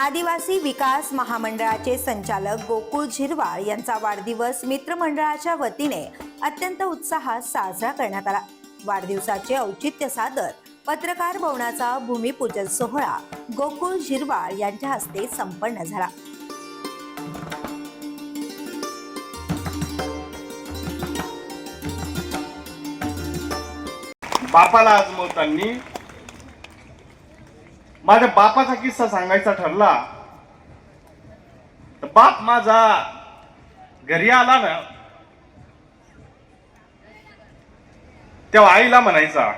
आदिवासी विकास महामंडळाचे संचालक गोकुळ झिरवाळ यांचा वाढदिवस मित्रमंडळाच्या वतीने अत्यंत उत्साहात साजरा करण्यात आला. वाढदिवसाचे औचित्य सादर पत्रकार भवनाचा भूमिपूजन सोहळा गोकुळ झिरवाळ यांच्या हस्ते संपन्न झाला. बापाला आजमवतांनी माझ्या बापाचा किस्सा सांगायचा ठरला तर बाप माझा घरी आला ना तेव्हा आईला म्हणायचा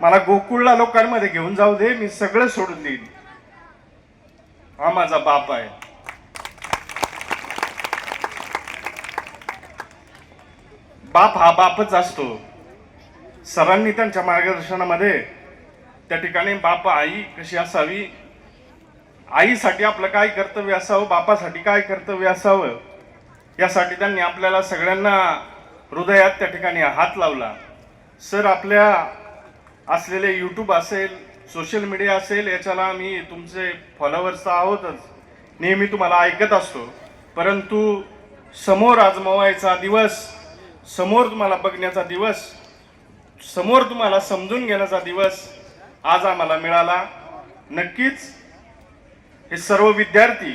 मला गोकुळला लोकांमध्ये घेऊन जाऊ दे मी सगळं सोडून देईन. हा माझा बाप आहे. बाप हा बापच असतो. सरांनी त्यांच्या मार्गदर्शनामध्ये त्या ठिकाणी बाप आई कशी असावी? आईसाठी आपलं काय कर्तव्य असावं? बापासाठी काय कर्तव्य असावं? यासाठी त्यांनी आपल्याला सगळ्यांना हृदयात त्या ठिकाणी हात लावला. सर आपल्या असलेले यूट्यूब असेल सोशल मीडिया असेल याच्याला आम्ही तुमचे फॉलोअर्स तर आहोतच. नेहमी तुम्हाला ऐकत असतो. परंतु समोर आजमावायचा दिवस समोर तुम्हाला बघण्याचा दिवस समोर तुम्हाला समजून घेण्याचा दिवस आज आम्हाला मिळाला. नक्कीच हे सर्व विद्यार्थी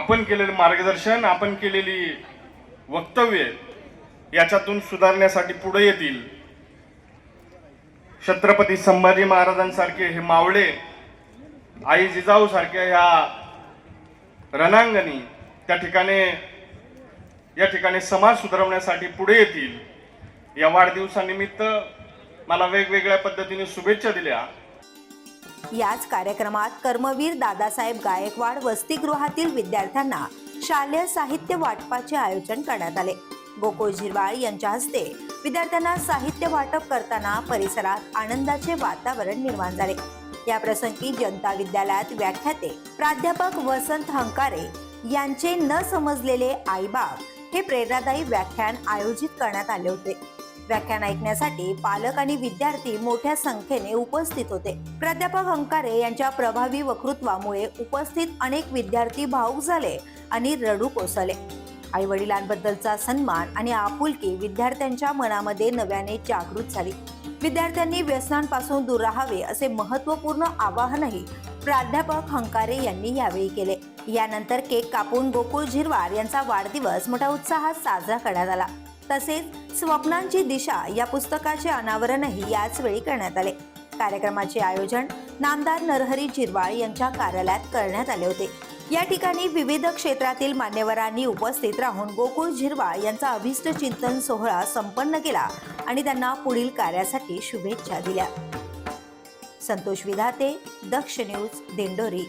आपण केलेले मार्गदर्शन आपण केलेली वक्तव्य याच्यातून सुधारण्यासाठी पुढे येतील. छत्रपती संभाजी महाराजांसारखे हे मावळे आई जिजाऊ सारख्या ह्या रणांगणी त्या ठिकाणी या ठिकाणी समाज सुधारवण्यासाठी पुढे येतील. या वाढदिवसानिमित्त मला वेगवेगळ्या पद्धतीने शुभेच्छा दिल्या. याच कार्यक्रमात कर्मवीर दादासाहेब गायकवाड वसतिगृहातील विद्यार्थ्यांना शालेय साहित्य वाटपाचे आयोजन करण्यात आले. गोकुळ झिरवाळ यांच्या हस्ते विद्यार्थ्यांना साहित्य वाटप करताना परिसरात आनंदाचे वातावरण निर्माण झाले. या प्रसंगी जनता विद्यालयात व्याख्याते प्राध्यापक वसंत हंकारे यांचे न समजलेले आईबाप हे प्रेरणादायी व्याख्यान आयोजित करण्यात आले होते. व्याख्यान ऐकण्यासाठी पालक आणि विद्यार्थी मोठ्या संख्येने उपस्थित होते. प्राध्यापक हंकारे यांच्या प्रभावी वक्तृत्वामुळे उपस्थित अनेक विद्यार्थी भाऊक झाले आणि रडू कोसळले. आई वडिलांबद्दलचा सन्मान आणि आपुलकी विद्यार्थ्यांच्या मनामध्ये नव्याने जागृत झाली. विद्यार्थ्यांनी व्यसनांपासून दूर राहावे असे महत्त्वपूर्ण आवाहनही प्राध्यापक हंकारे यांनी यावेळी केले. यानंतर केक कापून गोकुळ झिरवार यांचा वाढदिवस मोठ्या उत्साहात साजरा करण्यात आला. तसेच स्वप्नांची दिशा या पुस्तकाचे अनावरणही याच वेळी करण्यात आले. कार्यक्रमाचे आयोजन नामदार नरहरी झिरवाळ यांच्या कार्यालयात करण्यात आले होते. या ठिकाणी विविध क्षेत्रातील मान्यवरांनी उपस्थित राहून गोकुळ झिरवाळ यांचा अभिष्ट चिंतन सोहळा संपन्न केला आणि त्यांना पुढील कार्यासाठी शुभेच्छा दिल्या. संतोष विधाते दक्ष न्यूज दिंडोरी.